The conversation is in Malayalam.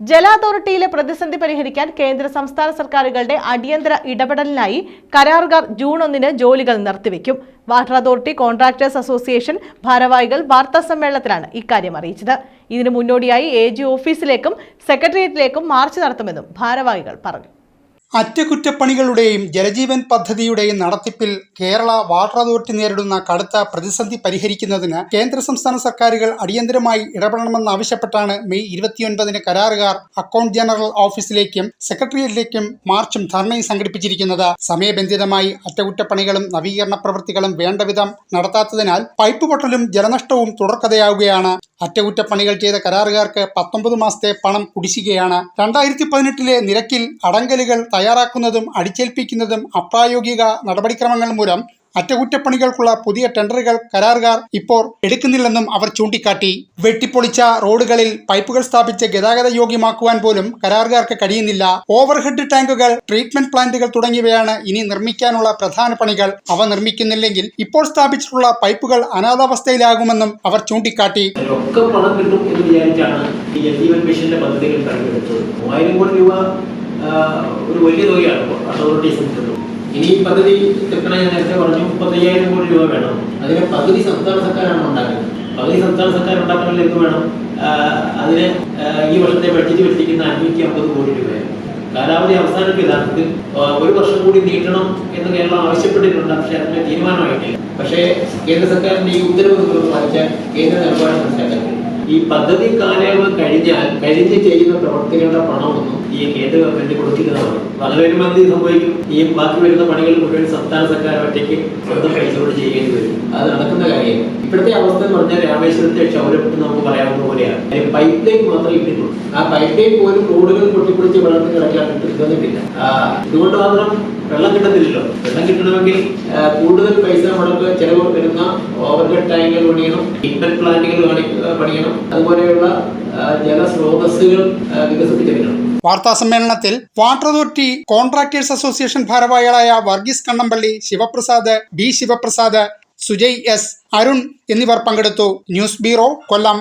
ജല അതോറിറ്റിയിലെ പ്രതിസന്ധി പരിഹരിക്കാൻ കേന്ദ്ര സംസ്ഥാന സർക്കാരുകളുടെ അടിയന്തര ഇടപെടലിനായി കരാറുകാർ ജൂൺ ഒന്നിന് ജോലികൾ നിർത്തിവെക്കും. വാട്ടർ അതോറിറ്റി കോൺട്രാക്ടേഴ്സ് അസോസിയേഷൻ ഭാരവാഹികൾ വാർത്താ സമ്മേളനത്തിലാണ് ഇക്കാര്യം അറിയിച്ചത്. ഇതിനു മുന്നോടിയായി എ ഓഫീസിലേക്കും സെക്രട്ടേറിയറ്റിലേക്കും മാർച്ച് നടത്തുമെന്നും ഭാരവാഹികൾ പറഞ്ഞു. അറ്റകുറ്റപ്പണികളുടെയും ജലജീവൻ പദ്ധതിയുടെയും നടത്തിപ്പിൽ കേരള വാട്ടർ അതോറിറ്റി നേരിടുന്ന കടുത്ത പ്രതിസന്ധി പരിഹരിക്കുന്നതിന് കേന്ദ്ര സംസ്ഥാന സർക്കാരുകൾ അടിയന്തരമായി ഇടപെടണമെന്ന് ആവശ്യപ്പെട്ടാണ് മെയ് ഇരുപത്തിയൊൻപതിന് കരാറുകാർ അക്കൗണ്ട് ജനറൽ ഓഫീസിലേക്കും സെക്രട്ടേറിയറ്റിലേക്കും മാർച്ചും ധർണയും സംഘടിപ്പിച്ചിരിക്കുന്നത്. സമയബന്ധിതമായി അറ്റകുറ്റപ്പണികളും നവീകരണ പ്രവൃത്തികളും വേണ്ടവിധം നടത്താത്തതിനാൽ പൈപ്പ് പൊട്ടലും ജലനഷ്ടവും തുടർക്കഥയാവുകയാണ്. അറ്റകുറ്റപ്പണികൾ ചെയ്ത കരാറുകാർക്ക് പത്തൊമ്പത് മാസത്തെ പണം കുടിശ്ശികയാണ്. രണ്ടായിരത്തി പതിനെട്ടിലെ നിരക്കിൽ അടങ്കലുകൾ തയ്യാറാക്കുന്നതും അടിച്ചേൽപ്പിക്കുന്നതും അപ്രായോഗിക നടപടിക്രമങ്ങൾ മൂലം അറ്റകുറ്റപ്പണികൾക്കുള്ള പുതിയ ടെൻഡറുകൾ കരാറുകാർ ഇപ്പോൾ എടുക്കുന്നില്ലെന്നും അവർ ചൂണ്ടിക്കാട്ടി. വെട്ടിപ്പൊളിച്ച റോഡുകളിൽ പൈപ്പുകൾ സ്ഥാപിച്ച് ഗതാഗത യോഗ്യമാക്കുവാൻ പോലും കരാറുകാർക്ക് കഴിയുന്നില്ല. ഓവർഹെഡ് ടാങ്കുകൾ ട്രീറ്റ്മെന്റ് പ്ലാന്റുകൾ തുടങ്ങിയവയാണ് ഇനി നിർമ്മിക്കാനുള്ള പ്രധാന പണികൾ. അവ നിർമ്മിക്കുന്നില്ലെങ്കിൽ ഇപ്പോൾ സ്ഥാപിച്ചിട്ടുള്ള പൈപ്പുകൾ അനാഥാവസ്ഥയിലാകുമെന്നും അവർ ചൂണ്ടിക്കാട്ടി. കോടി രൂപ ഒരു വലിയ തുകയാണ് അതോറിറ്റീസ് ഇനി ഈ പദ്ധതി കൃത്യത ഞാൻ നേരത്തെ പറഞ്ഞു മുപ്പത്തയ്യായിരം കോടി രൂപ വേണം. അതിന് പകുതി സംസ്ഥാന സർക്കാരാണ് ഉണ്ടാക്കുന്നത്. പകുതി സംസ്ഥാന സർക്കാർ ഉണ്ടാക്കണമെങ്കിൽ എന്ത് വേണം? അതിന് ഈ വർഷത്തെ ബഡ്ജറ്റ് വെച്ചിരിക്കുന്ന അഞ്ഞൂറ്റി അമ്പത് കോടി രൂപയാണ്. കാലാവധി അവസാനിക്കും യഥാർത്ഥത്തിൽ ഒരു വർഷം കൂടി നീട്ടണം എന്ന് കേരളം ആവശ്യപ്പെട്ടിട്ടുണ്ട്. പക്ഷേ അതിന്റെ തീരുമാനമായിട്ടില്ല. പക്ഷേ കേന്ദ്ര സർക്കാരിന്റെ ഈ ഉത്തരവ് വായിച്ചാൽ കേന്ദ്ര നിലപാട് മനസ്സിലാക്കാൻ ഈ പദ്ധതി കാലയളവ് കഴിഞ്ഞാൽ കഴിഞ്ഞ് ചെയ്യുന്ന പ്രവർത്തികളുടെ പണമൊന്നും ഈ കേന്ദ്ര ഗവൺമെന്റ് കൊടുക്കുന്നതാണ്. വരുമ്പോൾ എന്ത് സംഭവിക്കും? ഈ ബാക്കി വരുന്ന പണികൾ മുഴുവൻ സംസ്ഥാന സർക്കാർ ഒറ്റയ്ക്ക് സ്വന്തം കൈസോട് ചെയ്യേണ്ടി വരും. അത് നടക്കുന്ന കാര്യം ഇപ്പോഴത്തെ അവസ്ഥ എന്ന് പറഞ്ഞാൽ രാമേശ്വരത്തെ ക്ഷൗരപ്പെട്ട് നമുക്ക് പറയാവുന്ന പോലെയാണ്. പൈപ്പ് ലൈൻ മാത്രമേ ഇട്ടിട്ടുള്ളൂ. ആ പൈപ്പ് ലൈൻ പോലും റോഡുകൾ വെള്ളത്തിൽ കിടക്കാൻ കിട്ടുന്നിട്ടില്ല ആ, ഇതുകൊണ്ട് മാത്രം വെള്ളം കിട്ടുന്നില്ലല്ലോ വെള്ളം കിട്ടണമെങ്കിൽ കൂടുതൽ പൈസ മുടക്ക് ചെലവ് വരുന്ന ഓവർഹെഡ് ടാങ്കുകൾ പണിയണം ഇൻഡർ പ്ലാന്റുകൾ പണിയണം. അതുപോലെയുള്ള ജലസ്രോതസ്സുകൾ വികസിപ്പിച്ചെടുക്കണം. വാർത്താ സമ്മേളനത്തിൽ വാട്ടർ അതോറിറ്റി കോൺട്രാക്ടേഴ്സ് അസോസിയേഷൻ ഭാരവാഹികളായ വർഗീസ് കണ്ണമ്പള്ളി ശിവപ്രസാദ് ബി ശിവപ്രസാദ് സുജയ് എസ് അരുൺ എന്നിവർ പങ്കെടുത്തു. News bureau Kollam.